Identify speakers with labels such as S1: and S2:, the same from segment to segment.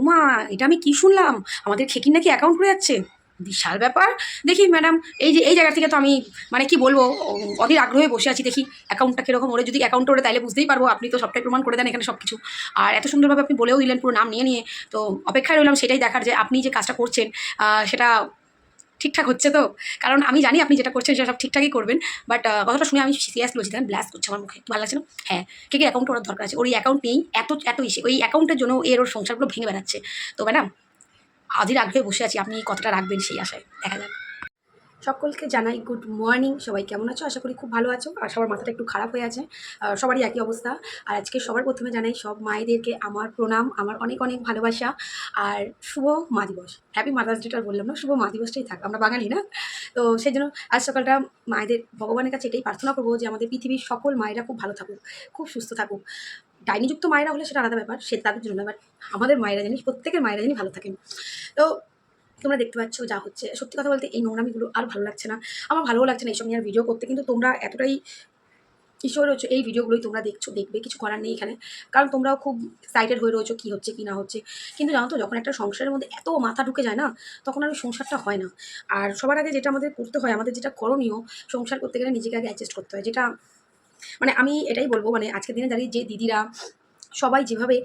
S1: উমা এটা আমি কি শুনলাম? আমাদের খেকির নাকি অ্যাকাউন্ট করে যাচ্ছে? বিশাল ব্যাপার। দেখি ম্যাডাম এই যে, এই জায়গা থেকে তো আমি মানে কি বলব অধীর আগ্রহে বসে আছি, দেখি অ্যাকাউন্টটা কীরকম। ওরে, যদি অ্যাকাউন্ট ওরে তাহলে বুঝতেই পারব, আপনি তো সবটাই প্রমাণ করে দেন এখানে সব কিছু আর এত সুন্দরভাবে আপনি বলেও দিলেন, পুরো নাম নিয়ে নিয়ে। তো অপেক্ষায় রইলাম সেটাই দেখার যে, আপনি যে কাজটা করছেন সেটা ঠিকঠাক হচ্ছে তো? কারণ আমি জানি আপনি যেটা করছেন সেটা সব ঠিকঠাকই করবেন বাট কথাটা শুনে আমি সিরিয়াস দেখেন ব্লাস করছে আমার মুখে। ভালো লাগছে হ্যাঁ কে কে অ্যাকাউন্ট ওনার দরকার আছে? ওই অ্যাকাউন্ট নেই, এত এত ইসে, ওই অ্যাকাউন্টের জন্য এর ওর সংসারগুলো ভেঙে বেড়াচ্ছে। তো ম্যাডাম, আজই আগ্রহে বসে আছি, আপনি কতটা রাখবেন সেই আশায়। দেখা যাক। সকলকে জানাই গুড মর্নিং সবাই কেমন আছো? আশা করি খুব ভালো আছো। আর সবার মাথাটা একটু খারাপ হয়ে আছে। সবারই একই অবস্থা। আর আজকে সবার প্রথমে জানাই, সব মায়েদেরকে আমার প্রণাম, আমার অনেক অনেক ভালোবাসা। আর শুভ মা দিবস। হ্যাপি মাদার্স ডেটার বললাম না, শুভ মা দিবসটাই থাক, আমরা বাঙালি না? তো সেই জন্য আজ সকালটা মায়েদের, ভগবানের কাছে এটাই প্রার্থনা করব যে আমাদের পৃথিবীর সকল মায়েরা খুব ভালো থাকুক, খুব সুস্থ থাকুক। ডাইনিযুক্ত মায়েরা হলে সেটা আলাদা ব্যাপার, সে তাদের জন্য বাট আমাদের মায়েরা জানি প্রত্যেকের মায়েরা জানি ভালো থাকেন। তো তোমরা দেখতে পাচ্ছ যা হচ্ছে। সত্যি কথা বলতে এই নোংরামিগুলো আর ভালো লাগছে না। আমার ভালোও লাগছে না এইসব নিয়ে আর ভিডিও করতে, কিন্তু তোমরা এতটাই ঈশ্বর রয়েছে এই ভিডিওগুলোই তোমরা দেখছ, দেখবে, কিছু করার নেই এখানে। কারণ তোমরাও খুব এক্সাইটেড হয়ে রয়েছো কী হচ্ছে, কি না হচ্ছে। কিন্তু জানো তো, যখন একটা সংসারের মধ্যে এত মাথা ঢুকে যায় না, তখন আর সংসারটা হয় না। আর সবার আগে যেটা আমাদের করতে হয়, আমাদের যেটা করণীয়, সংসার করতে গেলে নিজেকে আগে অ্যাডজাস্ট করতে হয়। যেটা মানে আমি এটাই বলব মানে আজকের দিনে দাঁড়িয়ে যে দিদিরা সবাই যেভাবে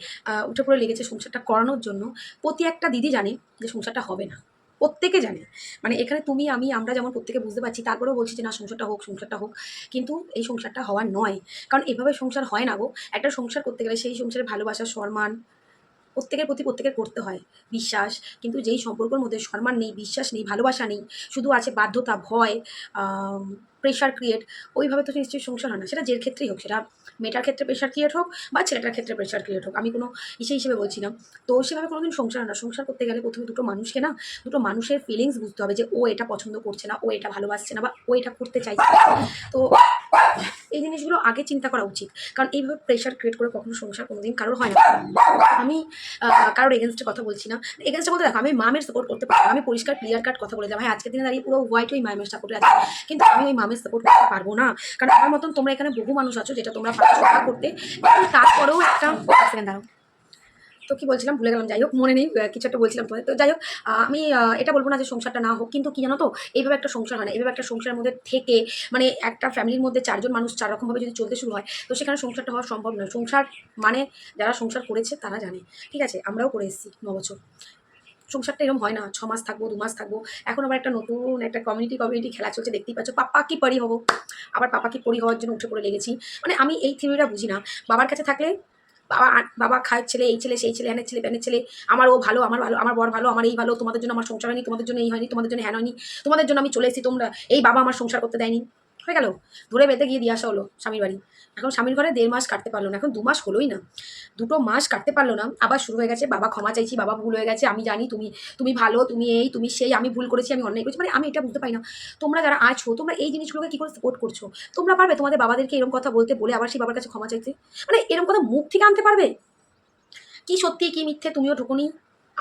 S1: উঠে পড়ে লেগেছে সংসারটা করানোর জন্য, প্রতি একটা দিদি জানে যে সংসারটা হবে না। প্রত্যেকে জানে। মানে এখানে তুমি, আমি, আমরা যেমন প্রত্যেকে বুঝতে পারছি, তারপরেও বলছি যে না, সংসারটা হোক সংসারটা হোক। কিন্তু এই সংসারটা হওয়ার নয়। কারণ এভাবে সংসার হয় না গো। একটা সংসার করতে গেলে সেই সংসারে ভালোবাসা, সম্মান প্রত্যেকের প্রতি প্রত্যেকের করতে হয়। বিশ্বাস। কিন্তু যেই সম্পর্কের মধ্যে সম্মান নেই, বিশ্বাস নেই, ভালোবাসা নেই, শুধু আছে বাধ্যতা, ভয় প্রেশার ক্রিয়েট ওইভাবে তো নিশ্চয়ই সংসার হয় না। সেটা যে ক্ষেত্রেই হোক, সেটা মেয়েটার ক্ষেত্রে প্রেশার ক্রিয়েট হোক বা ছেলেটার ক্ষেত্রে প্রেশার ক্রিয়েট হোক, আমি কোনো ইসে হিসেবে বলছি না। তো সেভাবে কোনোদিন সংসার হয় না। সংসার করতে গেলে প্রথমে দুটো মানুষকে না, দুটো মানুষের ফিলিংস বুঝতে হবে যে ও এটা পছন্দ করছে না, ও এটা ভালোবাসছে না বা ও এটা করতে চাইছে। তো এই জিনিসগুলো আগে চিন্তা করা উচিত। কারণ এইভাবে প্রেশার ক্রিয়েট করে কখনো সংসার কোনোদিন কারোর হয় না। আমি কারোর এগেনস্টে কথা বলছি না। এগেনস্টে বলতে দেখো, আমি মামের সাপোর্ট করতে পারব আমি পরিষ্কার ক্লিয়ার কাট কথা বলে যাব। হ্যাঁ আজকের দিনে দাঁড়িয়ে পুরো হোয়াইট ওই মামের সাপোর্টে আছে। কিন্তু আমি ওই মামের সাপোর্ট করতে পারব না। কারণ আমার মতন তোমরা এখানে বহু মানুষ আছো যেটা তোমরা পারছ করতে। তারপরেও একটা দাঁড়াও। তো কি বলছিলাম? ভুলে গেলাম, যাই হোক, মনে নেই কিছু একটা বলছিলাম তোমাদের। তো যাই হোক আমি এটা বলব না যে সংসারটা না হোক, কিন্তু কি জানো তো, এইভাবে একটা সংসার হয় না। এইভাবে একটা সংসারের মধ্যে থেকে মানে একটা ফ্যামিলির মধ্যে চারজন মানুষ চার রকমভাবে যদি চলতে শুরু হয়, তো সেখানে সংসারটা হওয়া সম্ভব নয়। সংসার মানে যারা সংসার করেছে, তারা জানে। ঠিক আছে, আমরাও করে এসেছি ন বছর সংসারটা এরকম হয় না, ছ মাস থাকব, দু মাস থাকব। এখন আবার একটা নতুন একটা কমিউনিটি কমিউনিটি খেলা চলছে, দেখতেই পাচ্ছ, পাপা কি পরি হব? আবার পাপা কি পরি হওয়ার জন্য উঠে পড়ে লেগেছি। মানে আমি এই থিওরিটা বুঝি না। বাবার কাছে থাকলে বাবা বাবা খায় ছেলে, এই ছেলে, সেই ছেলে, হ্যানের ছেলে, প্যানের ছেলে, আমার ও ভালো, আমার ভালো, আমার বর ভালো, আমার এই ভালো, তোমাদের জন্য আমার সংসার হয়নি, তোমাদের জন্য এই হয়নি, তোমাদের জন্য হ্যান হয়নি, তোমাদের জন্য আমি চলে এসেছি, তোমরা, এই বাবা আমার সংসার করতে দেয়নি। হয়ে গেল। ধরে বেঁধে গিয়ে দিয়ে আসা হলো স্বামীর বাড়ি। এখন স্বামীর ঘরে দেড় মাস কাটতে পারল না, এখন দু মাস হলোই না। দুটো মাস কাটতে পারল না, আবার শুরু হয়ে গেছে, বাবা ক্ষমা চাইছি, বাবা ভুল হয়ে গেছে, আমি জানি তুমি তুমি ভালো, তুমি এই, তুমি সেই, আমি ভুল করেছি, আমি অন্যায় করেছি মানে আমি এটা বুঝতে পারি না। তোমরা যারা আছো, তোমরা এই জিনিসগুলোকে কী করে সাপোর্ট করছ? তোমরা পারবে তোমাদের বাবাদেরকে এরকম কথা বলতে, বলে আবার সেই বাবার কাছে ক্ষমা চাইতে? মানে এরকম কথা মুখ থেকে আনতে পারবে? কি সত্যি, কি মিথ্যে, তুমিও ঢুকুনি?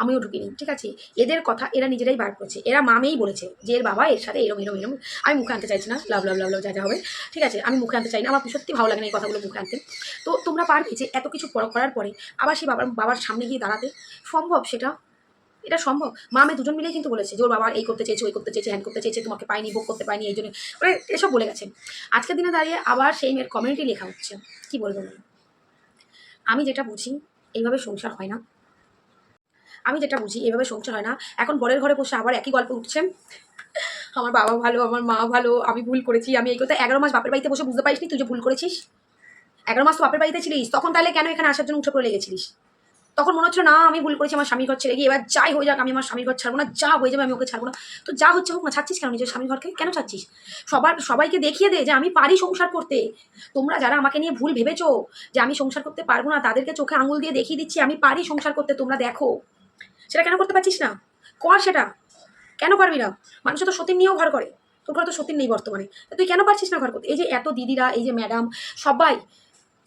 S1: আমিও ঢুকিনি, ঠিক আছে? এদের কথা এরা নিজেরাই বার করছে। এরা মামেই বলেছে যে, এর বাবা এর সাথে এরম এরম এরম। আমি মুখে আনতে চাইছি না, লাভ লাভ লাভ লাভ, যা যা হবে, ঠিক আছে? আমি মুখে আনতে চাই না, আমার সত্যি ভালো লাগে না এই কথাগুলো মুখে আনতে। তো তোমরা পারবে যে, এত কিছু করার পরে আবার সেই বাবার বাবার সামনে গিয়ে দাঁড়াতে সম্ভব সেটা? এটা সম্ভব? মা আমি দুজন মিলেই কিন্তু বলেছে যে, ওর বাবা এই করতে চেয়েছে, ওই করতে চেয়েছে, হ্যান করতে চেয়েছে, তোমাকে পাইনি ভোগ করতে পাইনি এই জন্য। মানে এসব বলে গেছে। আজকের দিনে দাঁড়িয়ে আবার সেই মেয়ের কমিউনিটি লেখা হচ্ছে। কি বলব বলো? আমি যেটা বুঝি, এইভাবে সংসার হয় না। আমি যেটা বুঝি, এভাবে সংসার হয় না। এখন বরের ঘরে বসে আবার একই গল্প উঠছে। আমার বাবা ভালো, আমার মা ভালো, আমি ভুল করেছি, আমি এই কথা। এগারো মাস বাপের বাড়িতে বসে বুঝতে পারিসনি তুই যে ভুল করেছিস? এগারো মাস তো বাপের বাড়িতে ছিলিস, তখন তাহলে কেন এখানে আসার জন্য উঠে পড়ে লেগেছিলিস? তখন মনে হচ্ছিল, না, আমি ভুল করেছি, আমার স্বামীর ঘর ছেড়ে গিয়ে এবার যাই হয়ে যাক, আমি আমার স্বামীর ঘর ছাড়বো না, যা হয়ে যাবে আমি ওকে ছাড়বো না। তো যা হচ্ছে হোক না, ছাড়ছিস কেন নিজের স্বামীর ঘরকে? কেন ছাড়ছিস? সবার, সবাইকে দেখিয়ে দে যে আমি পারি সংসার করতে। তোমরা যারা আমাকে নিয়ে ভুল ভেবেছো যে আমি সংসার করতে পারব না, তাদেরকে চোখে আঙুল দিয়ে দেখিয়ে দিচ্ছি, আমি পারি সংসার করতে, তোমরা দেখো। সেটা কেন করতে পারছিস না? কর সেটা। কেন পারবি না? মানুষ তো সতীন নিয়েও ঘর করে। তোর ঘরে তো সতীন নেই বর্তমানে। তুই কেন পারছিস না ঘর করতে? এই যে এত দিদিরা, এই যে ম্যাডাম সবাই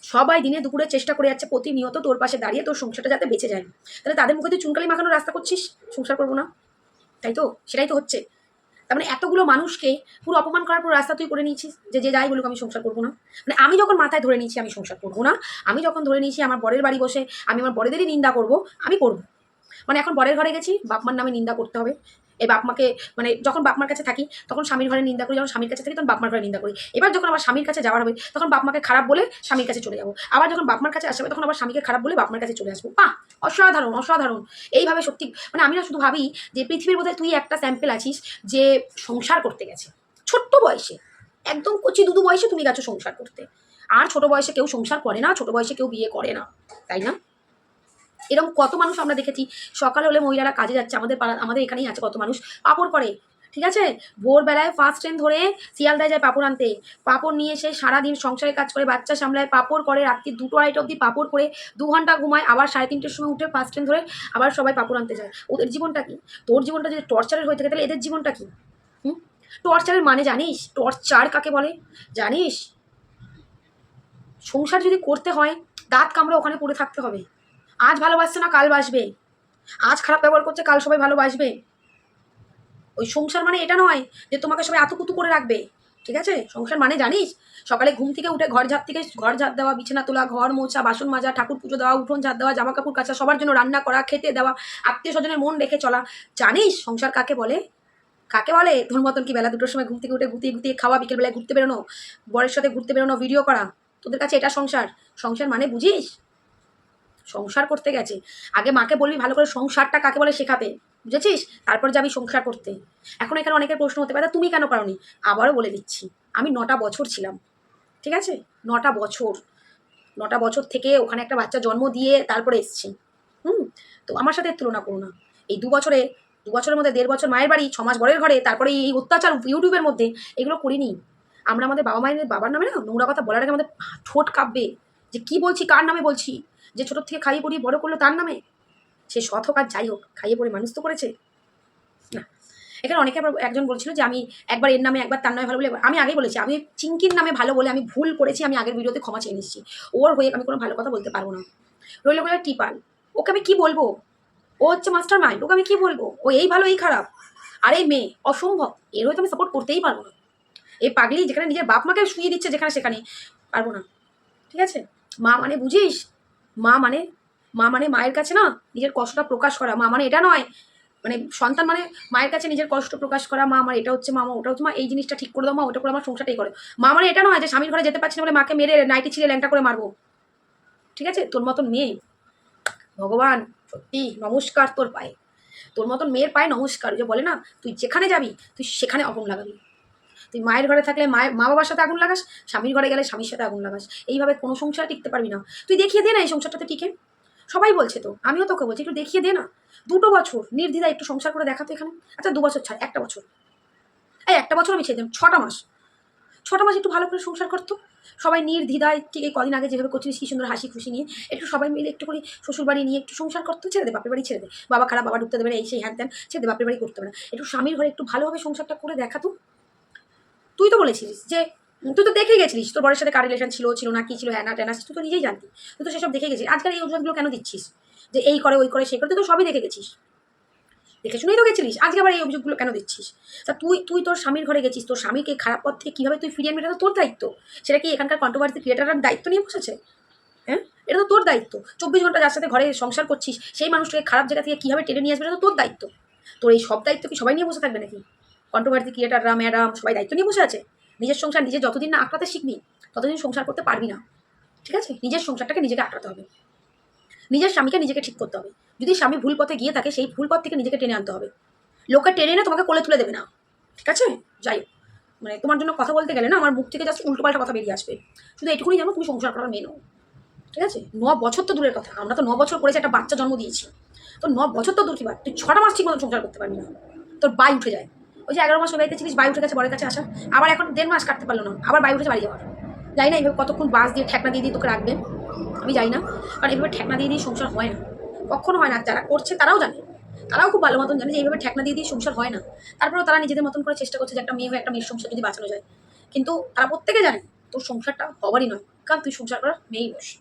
S1: সবাই দিনে দুপুরে চেষ্টা করে যাচ্ছে প্রতিনিয়ত তোর পাশে দাঁড়িয়ে তোর সংসারটা যাতে বেঁচে যায়। তাহলে তাদের মুখে তুই চুনকালি মাখানোর রাস্তা করছিস? সংসার করব না? তাই তো? সেটাই তো হচ্ছে। তার মানে এতগুলো মানুষকে পুরো অপমান করার পর রাস্তা তুই করে নিয়েছিস যে যে যাই বলুক আমি সংসার করব না। মানে আমি যখন মাথায় ধরে নিয়েছি আমি সংসার করব না, আমি যখন ধরে নিয়েছি আমার বরের বাড়ি বসে, আমি আমার বড়েদেরই নিন্দা করব, আমি করব। মানে এখন বরের ঘরে গেছি, বাপমার নামে নিন্দা করতে হবে। এই বাপ মাকে মানে যখন বাপমার কাছে থাকি, তখন স্বামীর ঘরে নিন্দা করি, যখন স্বামীর কাছে থাকি, তখন বাপ মার ঘরে নিন্দা করি। এবার যখন আমার স্বামীর কাছে যাওয়ার হবে, তখন বাপ মাকে খারাপ বলে স্বামীর কাছে চলে যাব। আবার যখন বাপমার কাছে আসবে তখন আবার স্বামীকে খারাপ বলে বাপ মার কাছে চলে আসব। বাহ! অসাধারণ অসাধারণ। এইভাবে সত্যি মানে আমি না শুধু ভাবি যে পৃথিবীর বোধহয় তুই একটা স্যাম্পেল আছিস যে সংসার করতে গেছে। ছোট্ট বয়সে, একদম কচি দুদু বয়সে তুমি গেছো সংসার করতে। আর ছোট বয়সে কেউ সংসার করে না, ছোট বয়সে কেউ বিয়ে করে না, তাই না? এরকম কত মানুষ আমরা দেখেছি। সকালে হলে মহিলারা কাজে যাচ্ছে, আমাদের পাড়া আমাদের এখানেই আছে কত মানুষ। পাপড় করে, ঠিক আছে? ভোরবেলায় ফার্স্ট ট্রেন ধরে শিয়ালদায় যায় পাপড় আনতে। পাপড় নিয়ে এসে সারাদিন সংসারে কাজ করে, বাচ্চা সামলায়, পাপড় করে, রাত্রি দুটো আড়াইটা অবধি পাপড় করে, দু ঘণ্টা ঘুমায়, আবার সাড়ে তিনটের সময় উঠে ফার্স্ট ট্রেন ধরে আবার সবাই পাপড় আনতে যায়। ওদের জীবনটা কি? তোর জীবনটা যদি টর্চারের হয়ে থাকে, তাহলে এদের জীবনটা কি? হুম? টর্চারের মানে জানিস? টর্চার কাকে বলে? জানিস? সংসার যদি করতে হয়, দাঁত কামড়ে ওখানে পড়ে থাকতে হবে। আজ ভালোবাসছে না, কাল বাসবে। আজ খারাপ ব্যবহার করছে, কাল সবাই ভালোবাসবে। ওই সংসার মানে এটা নয় যে তোমাকে সবাই আতুকুতু করে রাখবে, ঠিক আছে? সংসার মানে জানিস, সকালে ঘুম থেকে উঠে ঘর ঝাড় থেকে ঘর ঝাড় দেওয়া, বিছানা তোলা, ঘর মোছা, বাসন মাজা, ঠাকুর পুজো দেওয়া, উঠোন ঝাড় দেওয়া জামা কাপড় কাচা, সবার জন্য রান্না করা, খেতে দেওয়া আত্মীয় স্বজনের মন রেখে চলা। জানিস, সংসার কাকে বলে? কাকে বলে? তোর মতন কি বেলা দুটোর সময় ঘুম থেকে উঠে গুতিয়ে গুতিয়ে খাওয়া বিকেলবেলায় ঘুরতে বেরোনো, বরের সাথে ঘুরতে বেরোনো ভিডিও করা? তোদের কাছে এটা সংসার। সংসার মানে বুঝিস? সংসার করতে গেছে। আগে মাকে বলবি ভালো করে সংসারটা কাকে বলে শেখাবে? বুঝেছিস? তারপর যাবি সংসার করতে। এখন এখানে অনেকের প্রশ্ন হতে পারে তুমি কেন পারোনি? আবারও বলে দিচ্ছি, আমি নটা বছর ছিলাম। ঠিক আছে? নটা বছর। নটা বছর থেকে ওখানে একটা বাচ্চা জন্ম দিয়ে তারপরে এসছি। হুম? তো আমার সাথে তুলনা করো না। এই দু বছরে, দু বছরের মধ্যে দেড় বছর মায়ের বাড়ি ছ মাস বরের ঘরে, তারপরে এই অত্যাচার ইউটিউবের মধ্যে, এগুলো করিনি। আমরা আমাদের বাবা মায়ের বাবার নামে না নোংরা কথা বলার আগে আমাদের ঠোঁট কাঁপবে। যে কি বলছি, কার নামে বলছি? যে ছোটোর থেকে খাইয়ে পড়িয়ে বড় করল তার নামে? সে সৎ হোক আর যাই হোক, খাইয়ে পড়ে মানুষ তো করেছে। না। এখানে অনেকে একজন বলছিল যে আমি একবার এর নামে, একবার তার নামে ভালো বলে, আমি আগেই বলেছি, আমি চিঙ্কির নামে ভালো বলে আমি ভুল করেছি, আমি আগের ভিডিওতে ক্ষমা চেয়ে নিচ্ছি। ওর হয়ে আমি কোনো ভালো কথা বলতে পারব না। রইল বলে টিপাল। ওকে আমি কি বলব? ও হচ্ছে মাস্টার মাইন্ড ওকে আমি কি বলব? ও এই ভালো, এই খারাপ। আর এই মেয়ে অসম্ভব, এর হয়তো আমি সাপোর্ট করতেই পারব না। এই পাগলি যেখানে নিজের বাপ মাকে শুয়ে দিচ্ছে যেখানে সেখানে, পারব না। ঠিক আছে? মা মানে বুঝিস? মা মানে মা মানে মায়ের কাছে না নিজের কষ্টটা প্রকাশ করা। মা মানে এটা নয় মানে সন্তান মানে মায়ের কাছে নিজের কষ্ট প্রকাশ করা। মা আমার এটা হচ্ছে মা আমার ওটা হচ্ছে মা, এই জিনিসটা ঠিক করে দাও মা, ওটা করে আমার সংসারটাই করে। মা মানে এটা নয় যে স্বামীর ঘরে যেতে পারছি না বলে মাকে মেরে নাইটি ছিঁড়ে ল্যাংটা করে মারবো। ঠিক আছে? তোর মতন মেয়ে। ভগবান, সত্যি, নমস্কার তোর পায়ে। তোর মতন মেয়ের পায়ে নমস্কার। যে বলে না, তুই যেখানে যাবি, তুই সেখানে আগুন লাগাবি। তুই মায়ের ঘরে থাকলে মায়ের মা বাবার সাথে আগুন লাগাস, স্বামীর ঘরে গেলে স্বামীর সাথে আগুন লাগাস। এইভাবে কোনো সংসারে টিকতে পারবি না। তুই দেখিয়ে দে না এই সংসারটাতে টিকে। সবাই বলছে তো, আমিও তোকে বলছি, একটু দেখিয়ে দে না। দুটো বছর নির্দ্বিধা একটু সংসার করে দেখাতো এখানে। আচ্ছা দু বছর ছাড়, একটা বছর। এই একটা বছর আমি ছেড়ে দিলাম, ছটা মাস। ছটা মাস একটু ভালো করে সংসার করতো। সবাই নির্দ্বিধায় ঠিক এই কদিন আগে যেভাবে করছিলিস, কি সুন্দর হাসি খুশি নিয়ে একটু সবাই মিলে একটু করে শ্বশুর বাড়ি নিয়ে একটু সংসার করতো, ছেড়ে দে, বাপের বাড়ি ছেড়ে দে। বাবা খারাপ, বাবা ঢুকতে দেবে না, এই সেই হ্যান ত্যান, ছেড়ে দে, বাপের বাড়ি করতে হবে না। একটু স্বামীর ঘরে একটু ভালোভাবে সংসারটা করে দেখাতো তুই তো বলেছিলিস যে তুই তো দেখে গেছিলিস, তোর বরের সাথে কার রিলেশন ছিল ছিল না, কি ছিল হ্যানা ট্যানা তুই তো নিজেই জানতি। তুই তো সেসব দেখে গেছিস আজকাল এই অজুহাতগুলো কেন দিচ্ছিস? যে এই করে, ওই করে সেই করে, তুই তো সবই দেখে গেছিস। দেখে শুনেই তো গেছিলিস। আজকে আবার এই অভিযোগগুলো কেন দিচ্ছিস? তা তুই তুই তোর স্বামীর ঘরে গেছিস, তোর স্বামীকে খারাপ পথ থেকে কীভাবে তুই ফিরিয়ে আনবি, এটা তো তোর দায়িত্ব। সেটা কি এখানকার কন্ট্রোভার্সি ক্রিয়েটাররা দায়িত্ব নিয়ে বসেছে? হ্যাঁ? এটা তো তোর দায়িত্ব। চব্বিশ ঘণ্টা যার সাথে ঘরে সংসার করছিস, সেই মানুষটাকে খারাপ জায়গা থেকে কীভাবে টেনে নিয়ে আসবে, এটা তো তোর দায়িত্ব। তোর এই সব দায়িত্ব কি সবাই নিয়ে বসে থাকবে নাকি? কন্ট্রোভার্সি ক্রিয়েটাররা ম্যাডাম সবাই দায়িত্ব নিয়ে বসে আছে। নিজের সংসার নিজে যতদিন না আঁকড়াতে শিখবি, ততদিন সংসার করতে পারবি না। ঠিক আছে? নিজের সংসারটাকে নিজেকে আঁকড়াতে হবে। নিজের স্বামীকে নিজেকে ঠিক করতে হবে। যদি স্বামী ভুল পথে গিয়ে থাকে, সেই ভুল পথ থেকে নিজেকে টেনে আনতে হবে। লোকে টেনে এনে তোমাকে কোলে তুলে দেবে না। ঠিক আছে? যাই হোক। মানে তোমার জন্য কথা বলতে গেলে না, আমার মুখ থেকে জাস্ট উল্টোপাল্টা কথা বেরিয়ে আসবে। শুধু এটুকুনি জানো, তুমি সংসার করার মেয়ে ঠিক আছে? ন বছর তো দূরের কথা। আমরা তো ন বছর করেছি একটা বাচ্চা জন্ম দিয়েছি। তো ন বছর তো দূর কি তুই ছটা মাস ঠিক মতো সংসার করতে পারবি না। তোর বাই উঠে যায়। ওই যে এগারো মাস বাড়িতে ছিলিস বাই উঠে গেছে, বরের কাছে আসা। আবার এখন দেড় মাস কাটতে পারল না। আবার বাই উঠেছে, বাড়ি যাওয়ার। যাই না এইভাবে কতক্ষণ বাস দিয়ে ঠেকনা দিয়ে দিয়ে তোকে রাখবে? আমি যাই না। কারণ এইভাবে ঠেকনা দিয়ে দিয়ে সংসার হয় না। কখনো হয় না। যারা করছে তারাও জানে। তারাও খুব ভালো মতন জানে যে এইভাবে ঠেকনা দিয়ে দিয়ে সংসার হয় না। তারপরেও তারা নিজেদের মতন করে চেষ্টা করছে যে একটা মেয়ে হয়ে একটা মেয়ের সংসার যদি বাঁচানো যায়। কিন্তু তারা প্রত্যেকে জানে, তোর সংসারটা হবারই নয়। কারণ তুই সংসার করার মেয়েই বস।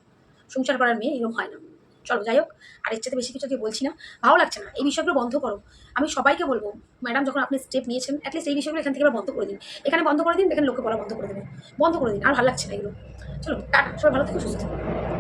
S1: সংসার করার মেয়ে এরকম হয় না। চলো, যাই হোক, আর ইচ্ছাতে বেশি কিছু কি বলছি না। ভালো লাগছে না, এই বিষয়গুলো বন্ধ করো। আমি সবাইকে বলব, ম্যাডাম যখন আপনি স্টেপ নিয়েছেন অ্যাটলিস্ট এই বিষয়গুলো এখান থেকে বন্ধ করে দিন। এখানে বন্ধ করে দিন এখানে লোকে বলা বন্ধ করে দেবে। বন্ধ করে দিন, আর ভালো লাগছে না এগুলো। চলো, টাটা, সবাই ভালো থেকে, সুস্থ থাকুন।